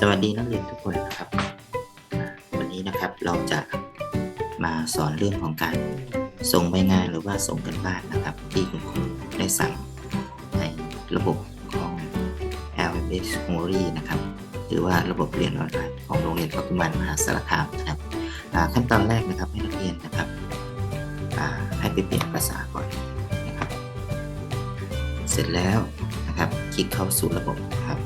สวัสดีนักเรียนทุกคนนะครับ วันนี้นะครับเราจะมาสอนเรื่องของการส่งใบงานหรือว่าส่งกันบ้านนะครับ ที่คุณครูได้สั่งในระบบของ LMS m o r i นะครับ หรือว่าระบบเรียนออนไลน์ของโรงเรียนปัจจุบันมหาสารคามนะครับขั้นตอนแรกนะครับให้นักเรียนนะครับให้ไปเปลี่ยนภาษาก่อนนะครับ เสร็จแล้วนะครับคลิกเข้าสู่ระบบนะครับ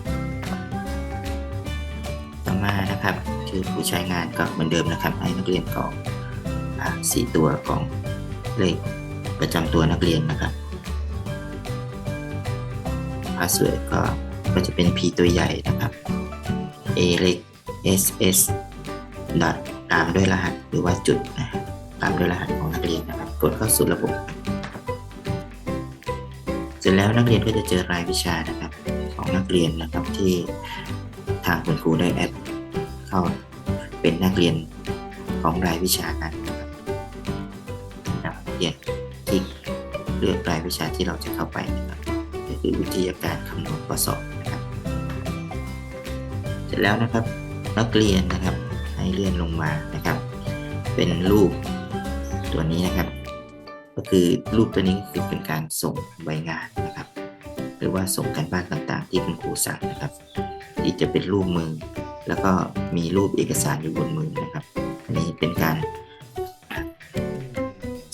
นะครับชื่อผู้ใช้งานก็เหมือนเดิมนะครับ ให้นักเรียนกรอกสี่ตัวของเลขประจำตัวนักเรียนนะครับพาสเวิร์ดก็ก็จะเป็น P ตัวใหญ่นะครับ A เล็ก S S ดอทตามด้วยรหัสหรือว่าจุดนะตามด้วยรหัสของนักเรียนนะครับ กดเข้าสู่ระบบ เสร็จแล้วนักเรียนก็จะเจอรายวิชานะครับ ของนักเรียนนะครับที่ทางคุณครูได้แอด เข้าเป็นนักเรียนของรายวิชานั้นนะครับนักเรียนที่เลือกรายวิชาที่เราจะเข้าไปนะครับก็คือวิทยาการคำนวณข้อสอบนะครับเสร็จแล้วนะครับนักเรียนนะครับให้เลื่อนลงมานะครับ เป็นรูปตัวนี้นะครับ ก็คือรูปตัวนี้ก็คือเป็นการส่งใบงานนะครับ หรือว่าส่งกันบ้านต่างๆ ที่คุณครูสั่งนะครับ ที่จะเป็นรูปมือ แล้วก็มีรูปเอกสารอยู่บนมือนะครับ อันนี้เป็นการ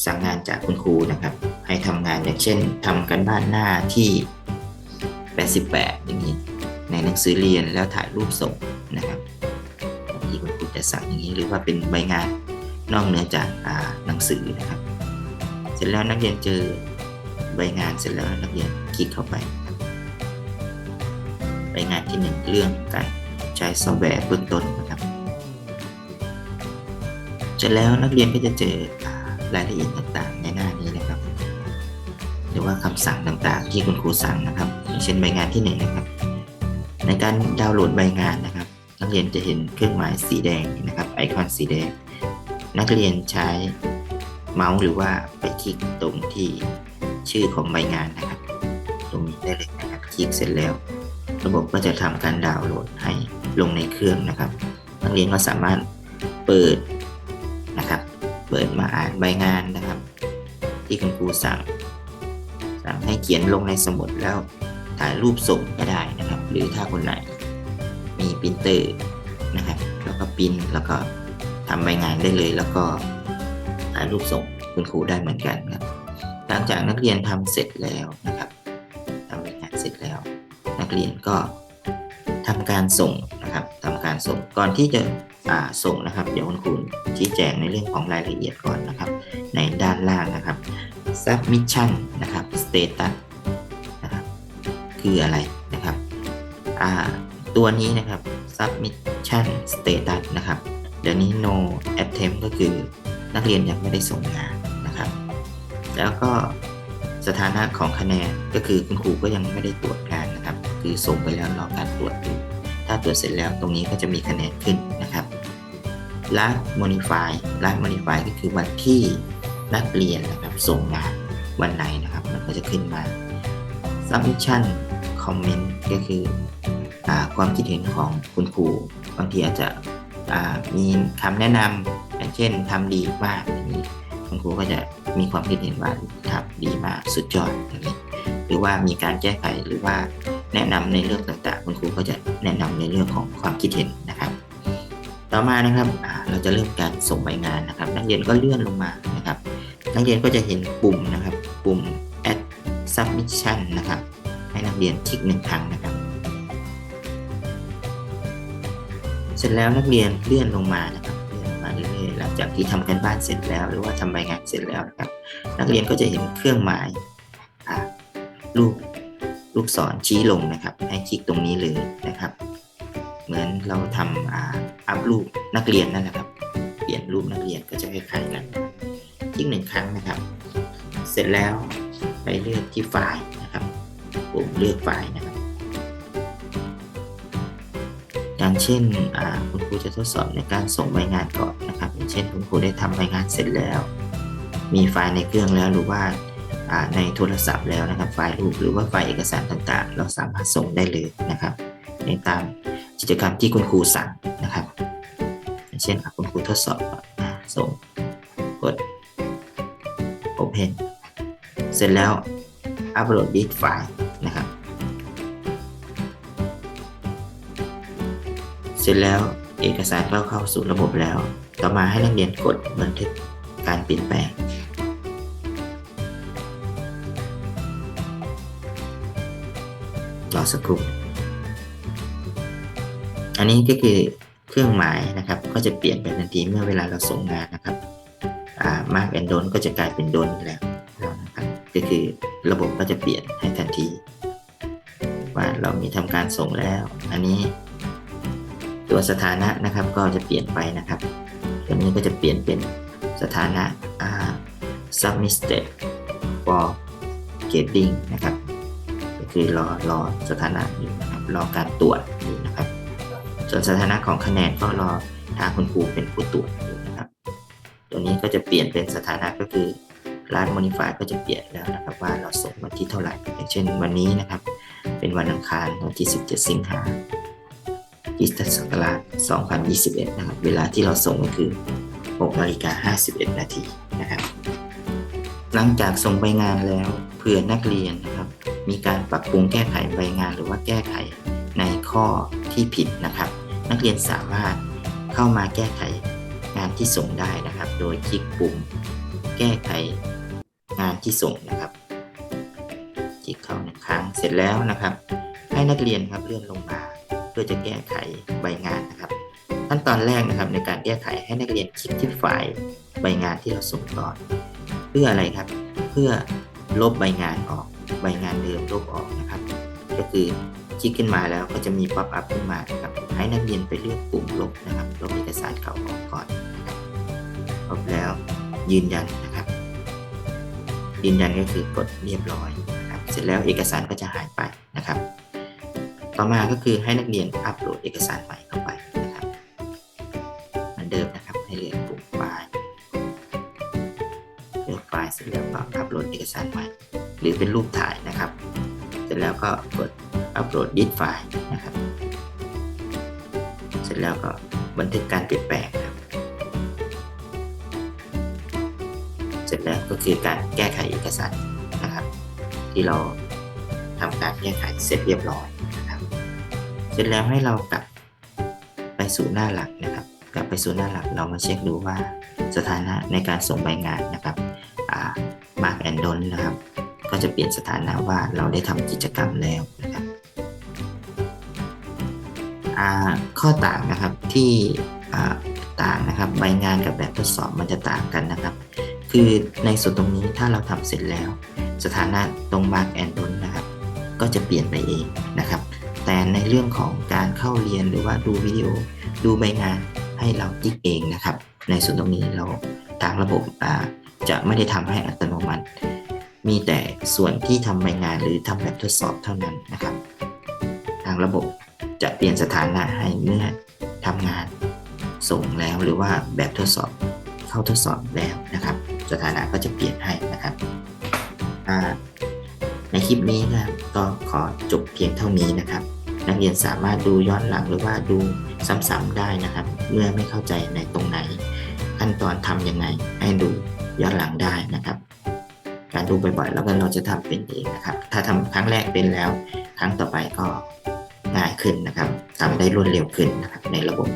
สั่งงานจากคุณครูนะครับ ให้ทำงานอย่างเช่นทำกันบ้านหน้าที่ 88 อย่างนี้ ในหนังสือเรียนแล้วถ่ายรูปส่งนะครับที่คุณครูจะสั่งอย่างนี้หรือว่าเป็นใบงานนอกเหนือจากาหนังสือนะครับ เสร็จแล้วนักเรียนเจอใบงานเสร็จแล้วนักเรียนคลิกเข้าไป ใบงานที่หนึ่งเรื่องการ ใช้ซอฟต์แวร์เบื้องต้นนะครับเสร็จแล้วนักเรียนก็จะเจอรายละเอียดต่างๆ ในหน้านี้นะครับ หรือว่าคำสั่งต่างๆ ที่คุณครูสั่งนะครับอย่างเช่นใบงานที่หนึ่งนะครับ ในการดาวน์โหลดใบงานนะครับ นักเรียนจะเห็นเครื่องหมายสีแดงนะครับไอคอนสีแดง นักเรียนใช้เมาส์หรือว่าไปคลิกตรงที่ชื่อของใบงานนะครับ ตรงนี้ได้เลยนะครับคลิกเสร็จแล้ว ระบบก็จะทำการดาวน์โหลดให้ ลงในเครื่องนะครับ นักเรียนก็สามารถเปิดนะครับ เปิดมาอ่านใบงานนะครับ ที่คุณครูสั่ง สั่งให้เขียนลงในสมุดแล้วถ่ายรูปส่งก็ได้นะครับ หรือถ้าคนไหนมีปรินเตอร์นะครับ แล้วก็ปรินแล้วก็ทำใบงานได้เลย แล้วก็ถ่ายรูปส่งคุณครูได้เหมือนกันครับหลังจากนักเรียนทำเสร็จแล้วนะครับทำใบงานเสร็จแล้ว นักเรียนก็ทำการส่ง นะครับทำการส่งก่อนที่จะส่งนะครับ เดี๋ยวคุณครูชี้แจงในเรื่องของรายละเอียดก่อนนะครับ ในด้านล่างนะครับ submission นะครับ status นะครับคืออะไรนะครับตัวนี้นะครับ submission status นะครับเดี๋ยวนี้ no attempt ก็คือนักเรียนยังไม่ได้ส่งงานนะครับ แล้วก็สถานะของคะแนนก็คือคุณครูก็ยังไม่ได้ตรวจงานนะครับ คือส่งไปแล้วรอการตรวจอยู่ ถ้าตรวจเสร็จแล้วตรงนี้ก็จะมีคะแนนขึ้นนะครับ last modify last modify ก็คือวันที่นักเรียนนะครับส่งงาวันไหนนะครับ มันก็จะขึ้นมา submission comment ก็คืออความคิดเห็นของคุณครูบางทีอาจจะมีคำแนะนำอย่างเช่นทำดีมากอย่างนี้คุณครูก็จะมีความคิดเห็นว่าทำดีมากสุดยอดอย่างนี้หรือว่ามีการแก้ไขหรือว่า แนะนำในเรื่องต่างๆ คุณครูก็จะแนะนำในเรื่องของความคิดเห็นนะครับ ต่อมานะครับเราจะเริ่มการส่งใบงานนะครับ นักเรียนก็เลื่อนลงมานะครับ นักเรียนก็จะเห็นปุ่มนะครับ ปุ่ม add submission นะครับ ให้นักเรียนคลิกหนึ่งครั้งนะครับ เสร็จแล้วนักเรียนเลื่อนลงมานะครับเลื่อนลงมาเรื่อยๆหลังจากที่ทำกันบ้านเสร็จแล้ว หรือว่าทำใบงานเสร็จแล้วนะครับ นักเรียนก็จะเห็นเครื่องหมายอ่า ลูกศรชี้ลงนะครับ ให้คลิกตรงนี้เลยนะครับ เหมือนเราทำอ่าอัพรูปนักเรียนนั่นแหละครับ เปลี่ยนรูปนักเรียนก็จะคล้ายๆกันคลิกหนึ่งครั้งนะครับ เสร็จแล้วไปเลือกที่ไฟล์นะครับปุ่มเลือกไฟล์นะครับ อย่างเช่นคุณครูจะทดสอบในการส่งใบงานก่อนนะครับ อย่างเช่นคุณครูได้ทำใบงานเสร็จแล้ว มีไฟล์ในเครื่องแล้วหรือว่า ในโทรศัพท์แล้วนะครับ ไฟล์รูปหรือว่าไฟล์เอกสารต่างๆ เราสามารถส่งได้เลยนะครับ ในตามกิจกรรมที่คุณครูสั่งนะครับ เช่นคุณครูทดสอบส่งกด Open เสร็จแล้วอัปโหลดดิสไฟล์นะครับ เสร็จแล้วเอกสารก็เข้าสู่ระบบแล้ว ต่อมาให้นักเรียนกดบันทึกการเปลี่ยนแปลง สักครู่ อันนี้ก็คือเครื่องหมายนะครับ ก็จะเปลี่ยนไปทันทีเมื่อเวลาเราส่งงานนะครับมาร์กแอนโดนก็จะกลายเป็นโดนแล้วนะครับก็คือระบบก็จะเปลี่ยนให้ทันที ว่าเรามีทำการส่งแล้ว อันนี้ตัวสถานะนะครับก็จะเปลี่ยนไปนะครับตัวนี้ก็จะเปลี่ยนเป็นสถานะ submitted for grading นะครับ คือรอรอสถานะอยู่นะครับรอการตรวจอยู่นะครับ ส่วนสถานะของคะแนนก็รอทางคุณครูเป็นผู้ตรวจอยู่นะครับ ตัวนี้ก็จะเปลี่ยนเป็นสถานะก็คือร้านมอนิฟายก็จะเปลี่ยนแล้วนะครับว่าเราส่งวันที่เท่าไหร่อย่างเช่นวันนี้นะครับ เป็นวันอังคารวันที่ 17 สิงหาคริสตศักราช2021 นะครับ เวลาที่เราส่งก็คือ6นาฬิกา51 นาทีนะครับ หลังจากส่งใบงานแล้วเผื่อนักเรียนนะครับ มีการปรับปรุงแก้ไขใบงานหรือว่าแก้ไขในข้อที่ผิดนะครับ นักเรียนสามารถเข้ามาแก้ไขงานที่ส่งได้นะครับ โดยคลิกปุ่มแก้ไขงานที่ส่งนะครับคลิกเข้าหนึ่งครั้งเสร็จแล้วนะครับ ให้นักเรียนครับเลื่อนลงมา เพื่อจะแก้ไขใบงานนะครับ ขั้นตอนแรกนะครับในการแก้ไขให้นักเรียนคลิกที่ไฟล์ใบงานที่เราส่งก่อน เพื่ออะไรครับ เพื่อลบใบงานออก ใบงานเดิมลบออกนะครับ ก็คือคลิกขึ้นมาแล้วก็จะมีป๊อปอัพขึ้นมานะครับให้นักเรียนไปเลือกปุ่มลบนะครับลบเอกสารเก่าออกก่อนลบแล้วยืนยันนะครับ ยืนยันก็คือกดเรียบร้อยนะครับเสร็จแล้วเอกสารก็จะหายไปนะครับ ต่อมาก็คือให้นักเรียนอัปโหลดเอกสารใหม่เข้าไปนะครับเหมือนเดิมนะครับให้เลือกปุ่มไฟล์เลือกไฟล์เสร็จแล้วก็อัปโหลดเอกสารใหม่ รือเป็นรูปถ่ายนะครับ เสร็จแล้วก็กดอัปโหลดดิสไฟล์นะครับ เสร็จแล้วก็บันทึกการเปลี่ยนแปลงครับ เสร็จแล้วก็คือการแก้ไขเอกสารนะครับ ที่เราทำการแก้ไขเสร็จเรียบร้อยนะครับ เสร็จแล้วให้เรากลับไปสู่หน้าหลักนะครับ กลับไปสู่หน้าหลักเรามาเช็คดูว่าสถานะในการส่งใบงานนะครับมาร์กแอนดนนะครับ ก็จะเปลี่ยนสถานะว่าเราได้ทำกิจกรรมแล้วนะครับข้อต่างนะครับที่ต่างนะครับใบงานกับแบบทดสอบมันจะต่างกันนะครับ คือในส่วนตรงนี้ถ้าเราทำเสร็จแล้ว สถานะตรง Mark and d o n นะครับ ก็จะเปลี่ยนไปเองนะครับ แต่ในเรื่องของการเข้าเรียนหรือว่าดูวิดีโอ ดูใบงานให้เราติ๊กเองนะครับ ในส่วนตรงนี้เราทางระบบจะไม่ได้ทำให้อัตโนมัติ มีแต่ส่วนที่ทำใบงานหรือทำแบบทดสอบเท่านั้นนะครับ ทางระบบจะเปลี่ยนสถานะให้เมื่อทำงานส่งแล้วหรือว่าแบบทดสอบเข้าทดสอบแล้วนะครับ สถานะก็จะเปลี่ยนให้นะครับในคลิปนี้นะก็ขอจบเพียงเท่านี้นะครับ นักเรียนสามารถดูย้อนหลังหรือว่าดูซ้ำๆได้นะครับ เมื่อไม่เข้าใจในตรงไหน ขั้นตอนทำยังไงให้ดูย้อนหลังได้นะครับ การดูบ่อยๆ แล้วก็เราจะทำเป็นเองนะครับ ถ้าทำครั้งแรกเป็นแล้ว ครั้งต่อไปก็ง่ายขึ้นนะครับทำได้รวดเร็วขึ้นนะครับในระบบ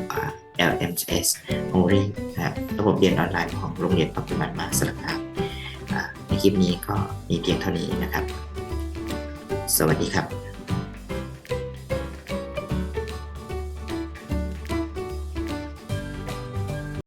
LMS o r i นะครับระบบเรียนออนไลน์ของโรงเรียนปัจจุบันมาสละกครับในคลิปนี้ก็มีเพียงเท่านี้นะครับ สวัสดีครับ